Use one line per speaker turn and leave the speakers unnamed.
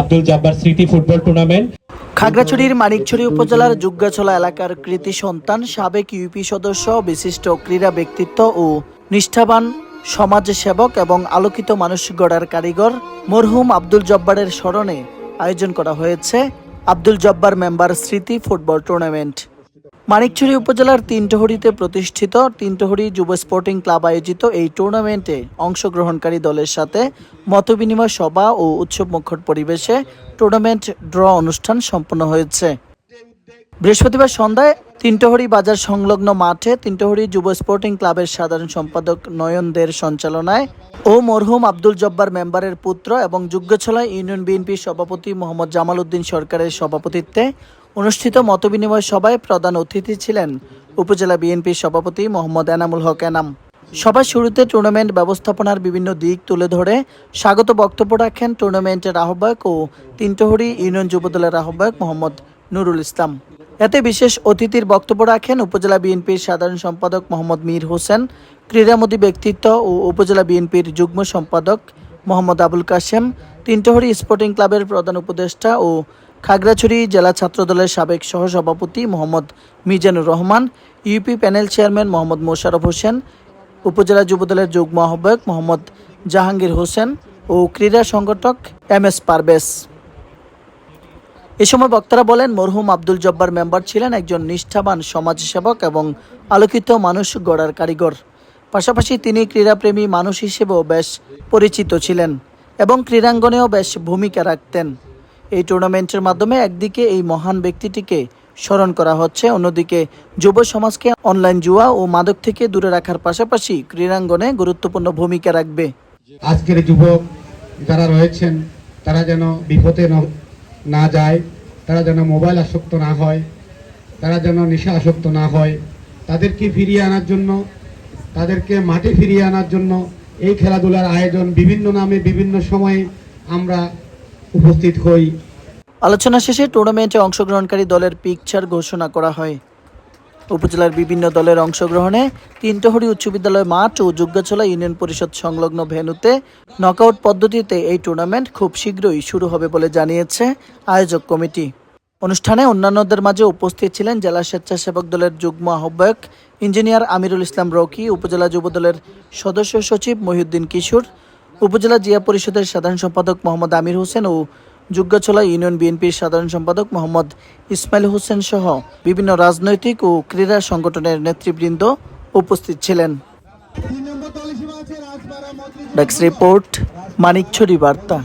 আব্দুল জব্বার স্মৃতি football tournament.
খাগড়াছড়ির মানিকছড়ি উপজেলার যুগ্গাছলা এলাকার কৃতি সন্তান, সাবেক ইউপি সদস্য, বিশিষ্ট ক্রীড়া ব্যক্তিত্ব ও নিষ্ঠাবান সমাজ সেবক এবং আলোকিত মানুষ গড়ার কারিগর মরহুম আব্দুল জব্বারের স্মরণে আয়োজন করা হয়েছে আব্দুল জব্বার মেম্বার স্মৃতি ফুটবল টুর্নামেন্ট। মানিকছড়ি উপজেলার তিনটহরিতে প্রতিষ্ঠিত তিনটহরি যুব স্পোর্টিং ক্লাব আয়োজিত এই টুর্নামেন্টে অংশগ্রহণকারী দলের সাথে মতবিনিময় সভা ও উৎসব মুখর পরিবেশে টুর্নামেন্ট ড্র অনুষ্ঠান সম্পন্ন হয়েছে। বৃহস্পতিবার সন্ধ্যায় তিনটহরি বাজার সংলগ্ন মাঠে তিনটহরি যুব স্পোর্টিং ক্লাবের সাধারণ সম্পাদক নয়নদের সঞ্চালনায় ও মরহুম আব্দুল জব্বার মেম্বারের পুত্র এবং যুগ্যছলা ইউনিয়ন বিএনপির সভাপতি মোহাম্মদ জামাল উদ্দিন সরকারের সভাপতিত্বে অনুষ্ঠিত মতবিনিময় সভায় প্রধান অতিথি ছিলেন উপজেলা বিএনপির সভাপতি মোহাম্মদ এনামুল হক এনাম। সভার শুরুতে টুর্নামেন্ট ব্যবস্থাপনার বিভিন্ন দিক তুলে ধরে স্বাগত বক্তব্য রাখেন টুর্নামেন্টের আহ্বায়ক ও তিনটহরি ইউনিয়ন যুবদলের আহ্বায়ক মোহাম্মদ নুরুল ইসলাম। এতে বিশেষ অতিথির বক্তব্য রাখেন উপজেলা বিএনপির সাধারণ সম্পাদক মোহাম্মদ মীর হোসেন, ক্রীড়ামোদী ব্যক্তিত্ব ও উপজেলা বিএনপির যুগ্ম সম্পাদক মোহাম্মদ আবুল কাশেম, তিনটহরি স্পোর্টিং ক্লাবের প্রধান উপদেষ্টা ও খাগড়াছড়ি জেলা ছাত্রদলের সাবেক সহসভাপতি Mohammad Mizanur Rahman, UP panel chairman Mohammad Mosharraf Hossain, উপজেলা যুবদলের যুগ্ম আহ্বায়ক মোহাম্মদ জাহাঙ্গীর হোসেন ও ক্রীড়া সংগঠক এম এস পারভেজ। এ সময় বক্তারা বলেন, মরহুম আব্দুল জব্বার মেম্বার ছিলেন একজন নিষ্ঠাবান সমাজসেবক এবং আলোকিত মানুষ গড়ার কারিগর। পাশাপাশি তিনি ক্রীড়াপ্রেমী মানুষ হিসেবেও বেশ পরিচিত ছিলেন এবং ক্রীড়াঙ্গনেও বেশ ভূমিকা রাখতেন। এই টুর্নামেন্টের মাধ্যমে একদিকে এই মহান ব্যক্তিটিকে স্মরণ করা হচ্ছে, অন্যদিকে যুব সমাজকে অনলাইন জুয়া ও মাদক থেকে দূরে রাখার পাশাপাশি ক্রীড়াঙ্গনে গুরুত্বপূর্ণ ভূমিকা রাখবে।
আজকের যুবক যারা রয়েছেন, তারা যেন বিপদে ন- যায়, তারা যেন মোবাইল আসক্ত না হয়, তারা যেন নেশা আসক্ত না হয়, তাদেরকে ফিরিয়ে আনার জন্য, তাদেরকে মাঠে ফিরিয়ে আনার জন্য এই খেলাধুলার আয়োজন বিভিন্ন নামে বিভিন্ন সময়ে আমরা উপস্থিত হই।
আলোচনা শেষে টুর্নামেন্টে অংশগ্রহণকারী দলের পিকচার ঘোষণা করা হয়। উপজেলার বিভিন্ন দলের অংশগ্রহণে তিনটহরি উচ্চ বিদ্যালয় মাঠ ও যুগ্গাছলা ইউনিয়ন পরিষদ সংলগ্ন ভেন্যুতে নকআউট পদ্ধতিতে এই টুর্নামেন্ট খুব শীঘ্রই শুরু হবে বলে জানিয়েছে আয়োজক কমিটি। অনুষ্ঠানে অন্যান্যদের মাঝে উপস্থিত ছিলেন জেলা স্বেচ্ছাসেবক দলের যুগ্ম আহ্বায়ক ইঞ্জিনিয়ার আমিরুল ইসলাম রকি, উপজেলা যুবদলের সদস্য সচিব মহিউদ্দিন কিশোর, উপজেলা জিয়া পরিষদের সাধারণ সম্পাদক মোহাম্মদ আমির হোসেন ও যুগ্গাছলা ইউনিয়ন বিএনপির সাধারণ সম্পাদক মোহাম্মদ ইসমাইল হোসেন সহ বিভিন্ন রাজনৈতিক ও ক্রীড়া সংগঠনের নেতৃবৃন্দ উপস্থিত ছিলেন। ডেস্ক রিপোর্ট মানিকছড়ি বার্তা।